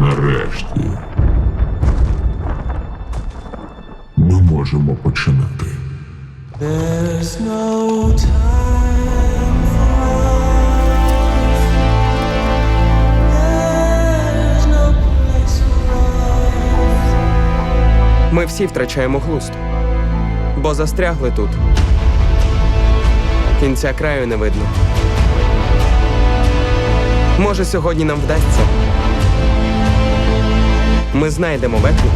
Нарешті ми можемо починати. There's no time There's no place Ми всі втрачаємо глузд, бо застрягли тут. Кінця краю не видно. Може, сьогодні нам вдасться. Ми знайдемо Беку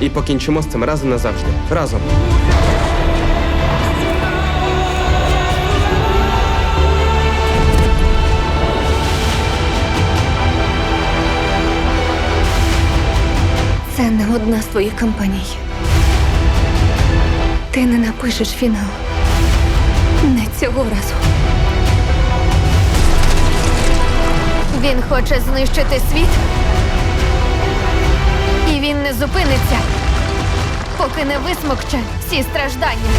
і покінчимо з цим раз і назавжди. Разом. Це не одна з твоїх кампаній. Ти не напишеш фінал. Не цього разу. Він хоче знищити світ. Не зупиниться, поки не висмокче всі страждання.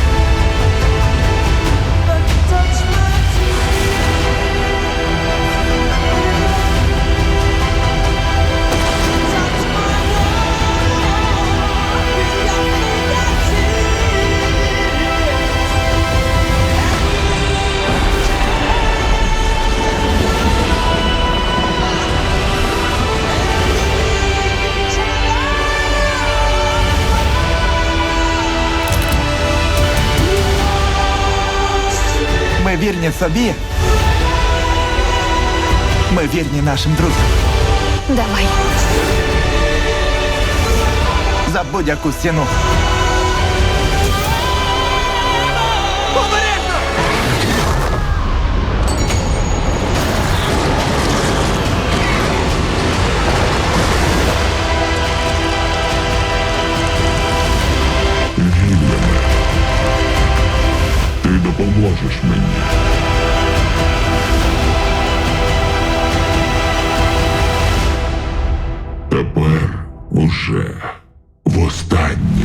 вірні собі. Ми вірні нашим друзям. Давай. За будь-яку стіну. допоможеш мені. Тепер уже в останній.